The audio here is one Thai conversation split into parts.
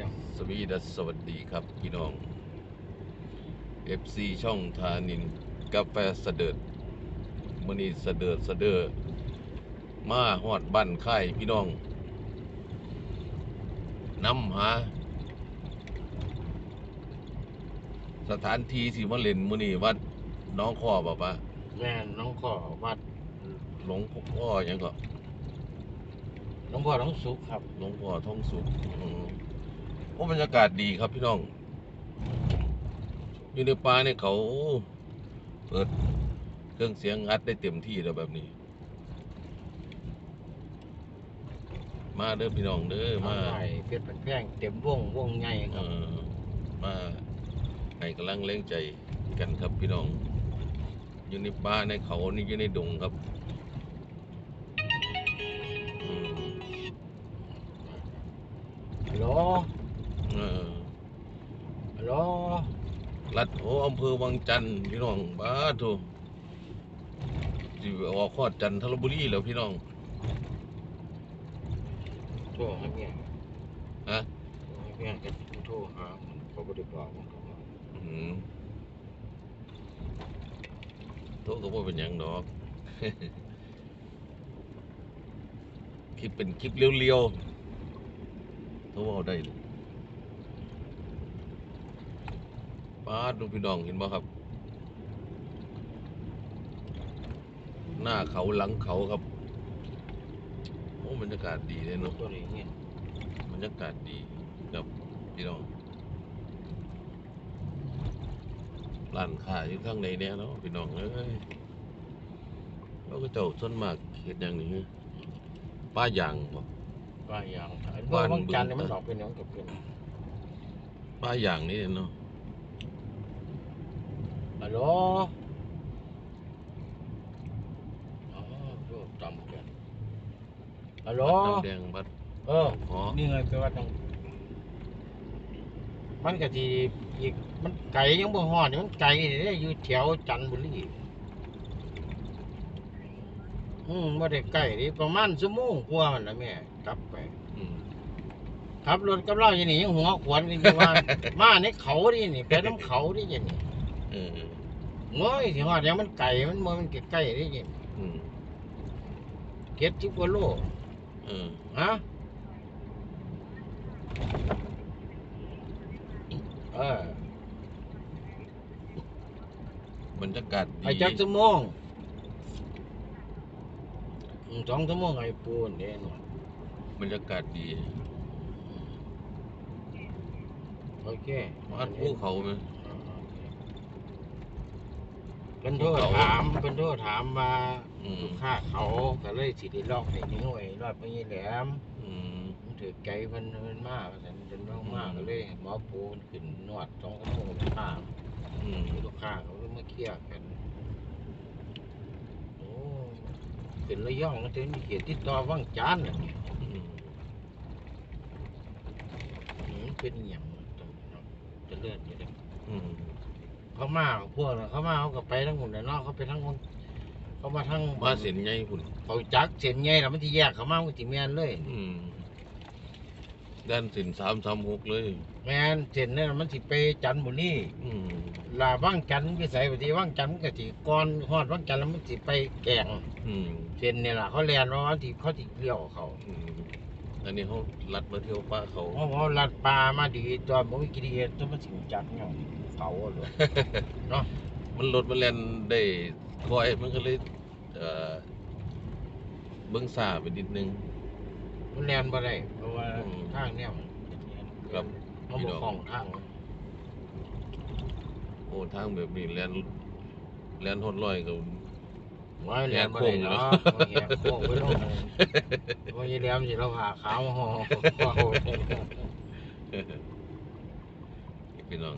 จังสวีดัสสวัสดีครับพี่น้อง FC ช่องทานิน กาแฟเสดิร์ดมื้อนี้เสดิร์ดเสดิร์ดมาฮอดบ้านค่ายพี่น้องนำหา สถานที่ที่มาเล่นมื้อนี้วัดน้องข้อบ่ปะแม่น้องขอวัดหลวงพ่อหยังก็หลวงพ่อท้องสุขครับ หลวงพ่อทองสุขอืม โอ้บรรยากาศดีครับพี่น้องอยู่ในป่าเนี่ยเขาเปิดเครื่องเสียงอัดได้เต็มที่แล้วแบบนี้ มาเด้อพี่น้องเด้อมามาใหม่เพชรแพงเต็มวงวงใหญ่คเอรับอมาให้กำลังแรงใจกันครับพี่น้อง อยู่ในป่าในเขานี่อยู่ในดงครับอืมฮัลโหล เออ ฮัลโหล รัดโออำเภอวังจันทร์พี่น้องบ้าโถสิออกขอดจันทบุรีแล้วพี่น้องโทรให้เมียฮะโทรให้เมียก็โทรหามันเขาบ่ได้บอกมันก็บอกอืมโตก็บ่เป็นหยังดอก คลิปเป็นคลิปเรียวๆโทรเอาได้เลย ป้าดดูพี่น้องเห็นบ่ครับ หน้าเขาหลังเขาครับ โอ้บรรยากาศดีเลยนเนาะกตัวนี้เนี่ยบรรยากาศดีครับพี่น้องร้านค้าอยู่ข้างในเนี่ยเนาะพี่น้องเอ้ยเราก็เจ้าส่วนมากเฮ็ดอย่างนี้ป้ายางบ่ว่าอย่างไอ้บ้านบางจันทร์บึเนี่ยงมันออกเป็นหยังกับเป็นป้ายางนี่เนาะ ฮัลโหลอ๋อโทรจำกันฮัลโหลบัดน้ำแดงบัดเอออ๋อนี่ไงแปลว่าต้องมันก็ทีอีกมันไก่ยังบ่ฮอดนี่มันไก่นี่อยู่แถวจันทบุรีอืมบ่ได้ไก่นี่ประมาณชั่วโมงกว่ามันละแม่กลับไปอืมขับรถกับเราอย่างนี้ยังหัวขวนกันอยู่ว่า มาในเขาดินี่ไปน้ำเขาดิอย่างนี้ เออโอ้ยสิฮอดยังมันไก่มันบ่มันใกล้ๆดิอย่างอืมเก็ดสิบกว่าโลเออฮะเออบรรยากาศดีไอ้จักชั่วโมงอืมสองชั่วโมงไอ้ปูนเด้หนอยบรรยากาศดีโอเควัดภูเขาไหม เป็นโทษถามเป็นโทษถามมาอืม ค่าเขาก็เลยสิได้ลอกให้นิ้วไอ้รอดไปยี่แหลมอืม มันถือไก่เพิ่นเพิ่นมากแต่เดินมากมากก็เลยหมอปูนขึ้นนวดสองชั่วโมงข้ามอืม ลูกค้าเขาก็มาเคลียร์กันโอ้ขึ้นระยองก็ถึงมีเขียนติดต่อว่างจานน่ะอืมอืมเป็นอหย่างตรงเนาะจะเลื่อนอยู่เลยอืม เขามาพวกน่ะเขามาเขาก็ไปทั้งหมดเลยเนาะเขาไปทั้งคนเขามาทั้งมาเส้นใหญ่พุ่นเขาจักเส้นไงแล้วมันที่แยกเขามามันที่แมนเลย อืมด้านสินสามสามหกเลย แมนเส้นนั่นมันสิไปจันทบุรีอืมลาว่างจันทร์ไปใส่ปฏิว่างจันทร์มันก็สิก่อนฮอดว่างจันทร์แล้วมันสิไปแกงอืมเส้นนี่ล่ะเขาเรียนว่าวันที่เขาสิเลี้ยวเขาอืมอันนี้เขาลัดมาเที่ยวป่าเขา เพราะเขาลัดปลามาดีตอนบ่มีกิเลสต้องมาสิจักเนาะ เขาอะเลยมันรถมันแล่นได้คอยมันก็เลยเอ่อเบิ้งซาไปนิดนึง มันเรียนบ่ได้เพราะว่าอืม ทางเนี่ยมันครับมันบ่คล่องทางโอ้ทางแบบนี้แล่นแล่นหดลอยกับว่าเรียนบ่ได้เนาะมันแหกโค้งไปลงว่าอีแหลมสิเราหาขาวมาห่อพี่น้อง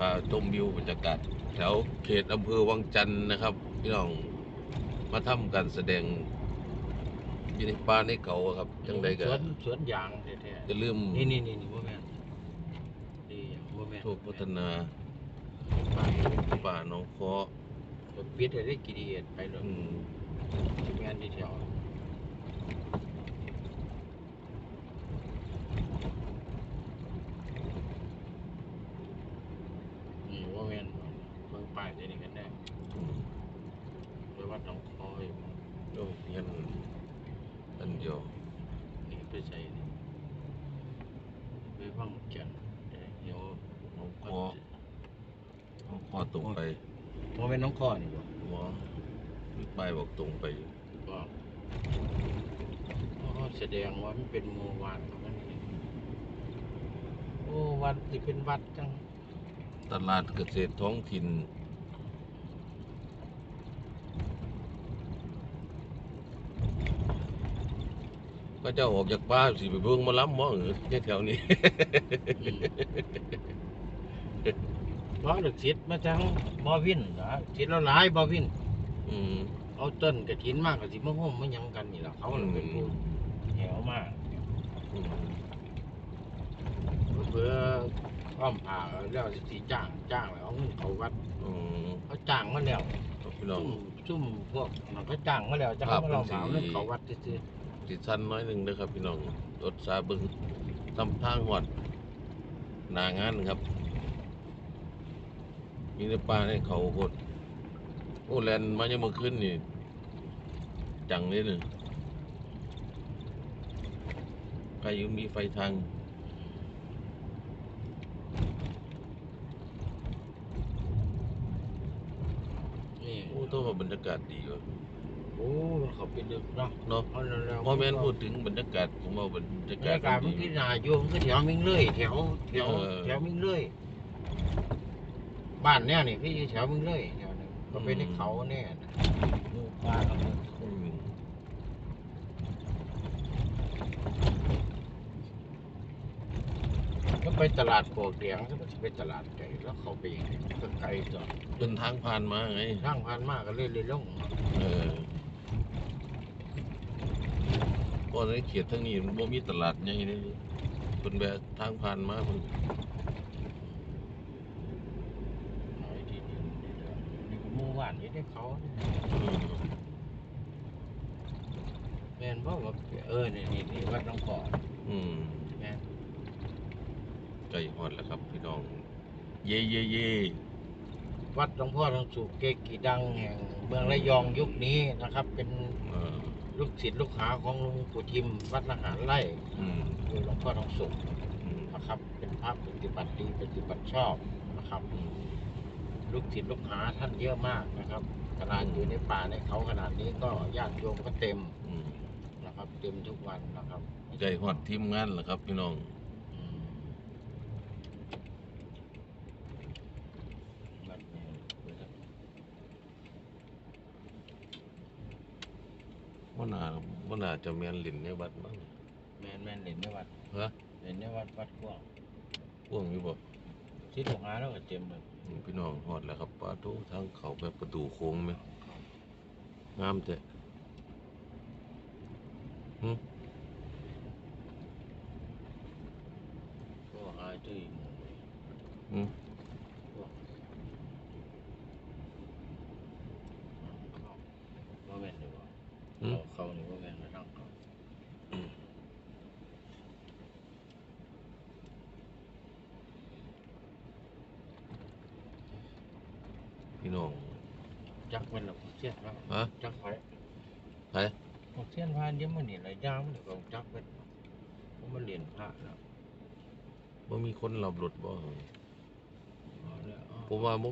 พาชมวิวบรรยากาศแถวเขตอำเภอวังจันทร์นะครับ พี่น้องมาทำการแสดงอยู่ในป่าในเขาอะครับจังใดก็สวนสวนยางแท้จะลืมๆนี่นี่นี่นี่บ่แม่นนี่บ่แม่นถูกพัฒนาป่าหนองคอปิดให้ได้กิเลสไปเลยอืมสิแม่นที่แถวาได้ยังไแน่ไปว่าน้องคอยโรงเรีนอันเดียวนี่ไปใส่ไปว่างจันเดี๋ยวหนองคอหนองคอตรงไปเพอเป็นน้องคอนี่บ่หมอไปบอกตรงไปก็แสดงว่ามันเป็นโมวัดนั่นเองโอ้วัดที่เป็นวัดจังตลาดเกษตรท้องถิ่น ก็เจะออกจากป้าสิไปเบิ่งหมาล้ำมองแถวนี้ร้องดึกชิดมาจังบ่วินนะชิดแล้วหลายบ่วินอืมเอาต้นกระถินมากกับสิมาห่มมาหยังกันนี่ล่ะเขาน่ะเป็นผู้แหวมากอืมเพื่อความผ่าแล้วสิจ้างจ้างแล้วเอาเงินเขาวัดอืมเขาจ้างมาแล้วครับพี่น้องซุ่มซุ่มพวกมันก็จ้างมาแล้วจะครัเขาบมาเราเป็นหาสีเงินเขาวัดซื่อ ติดสั้นน้อยหนึ่งนะครับ พี่น้องรถซาบึงทำทางหอดหนางานครับ มีในป่าในเขาโคตรโอ้แลนมายังมื่อคืนนี่ จังเลยหนึ่งใครยังมีไฟทางนี่โอ้ต้องว่าบรรยากาศดีวะ โอ้เขาเป็นดึกเนาะเนาะเอาแล้วแล้วพอแม่นพูดถึงบรรยากาศผมว่าบรรยาบรรกาศยากาศมันดีคือนาโยมคือแถวมิงเลยแถวแถวเออแถวมิงเลยบ้านเนี่ยนี่พี่อยู่แถวมิงเลยแถวนึงก็ไปในเขาแน่นะหมู่บ้านเราเนี่ยอืมก็ไปตลาดโปกเดียงก็ไปตลาดไก่แล้วเขาไปยังไงก็ไกลจอดเป็นทางผ่านมาไง ทางผ่านมากก็เลยเลยลง เออ เพราะในเขตทั้งนี้มันบ่มีตลาดใหญ่เลยเพิ่นแบบทางผ่านมาเพิ่นหน่อยที่ดินนี่เด้อนี่ก็หมู่บ้านนี่ได้เขาเนี่ยอืมแม่นบ่ว่าเออนี่นี่นี่วัดน้องก่ออืมแม่นใกล้ฮอดแล้วครับพี่น้อง เย่เย่เย่วัดหลวงพ่อทองสุกเกกีดังแห่งเมืองระยองยุคนี้นะครับ เป็น เออ ลูกศิษย์ลูกหาของหลวงปู่ทิมวัดละหารไร่อืมคือหลวงพ่อทองสุกอืมนะครับ เป็นพระปฏิบัติดีปฏิบัติชอบนะครับอืมลูกศิษย์ลูกหาท่านเยอะมากนะครับขนาดอยู่ในป่าในเขาขนาดนี้ก็ญาติโยมก็เต็มอืมนะครับ เต็มทุกวันนะครับใกล้ฮอดทีมงานแล้วครับ พี่น้อง อืมวัดนี้เปิด บ่น่าบ่น่าจะแม่นลิ้นในวัดมั้งแม่นแม่นเห็นในวัดฮะเห็นในวัดวัดกว้างพวกนี้บ่ศิษย์ลูกหาแล้วก็เต็มเลยอืมพี่น้องฮอดแล้วครับปาโตทางเข้าแบบประตูโค้งไหมงามแท้หึก็หาจุ้ยหมู่เลย หึ ว่าแม่นหรือเปล่า หึ เขาเขานี่ว่าแม่นมาทั้งเขา พี่น้อง จักเป็นหรอกเสี้ยนแล้วฮะ จักไว้ไปผมเสี้ยนพานเดี๋ยวมันนี่หลายอย่างมันก็จักเป็นเพราะมันเรียนพระแล้วบ่มีคนรับรถบ่เอาแล้วเอาผมว่าบ่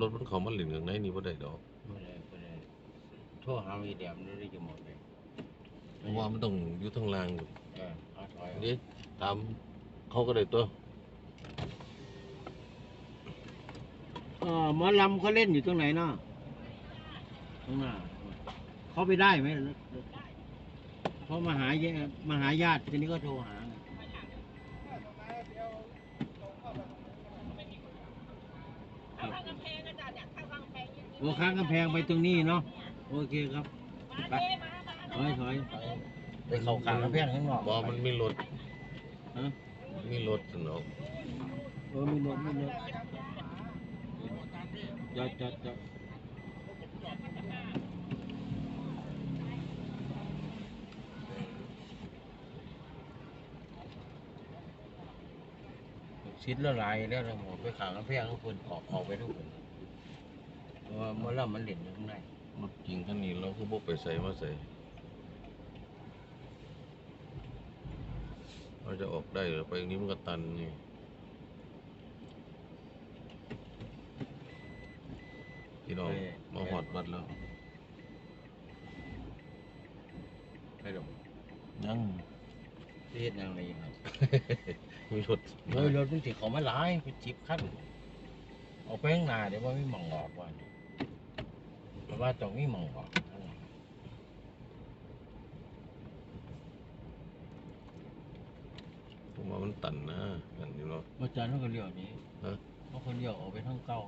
รถมันเข้ามาเล่นข้างในนี่บ่ได้ดอกไม่ได้ไม่ได้โทรหาวีเดียมได้จะหมดเลยเพราะว่ามันต้องอยู่ทางล่างอยู่เออเอาถอยเอา นี่ตามเขาก็ได้ตัว เออหมอลำเขาเล่นอยู่ตรงไหนเนาะข้างหน้าเขาไปได้ไหมเขามาหาแยมาหาญาติทีนี้ก็โทรหาไงโอ้ข้างกำแพงไปตรงนี้เนาะโอเคครับไปถอยถอยไปเข้าข้างกำแพงข้างนอกบ่มันมีรถฮะมีรถซั่นเนาะเออมีรถมีรถ ยัดยัดยัดชิดละลายแล้วนะหมดไปขังกระเพงทุกคนออกออกไปทุกคนเพราะว่าเมื่อเริ่มมันเหล็กอข้างในรถจริงคันนี้เราคือบุกไปใส่มาใส่เราจะออกได้หรือไปอย่างนี้มันก็ตันไง พี่น้องมาหอดวัดแล้วไปดอกยังเฮ็ดอย่างไรครับมีรถเฮ้ยรถมันสิเขามาหลายไปจิบขั้นเอาไปข้างหน้าเดี๋ยวว่าไม่มองออกว่าเพราะว่าตรงนี้มองออกผมว่ามันตันนะกันอยู่เนาะอาจารย์เขาก็เลี้ยวนี้ฮะเขาคนเลี้ยวออกไปทางเก้า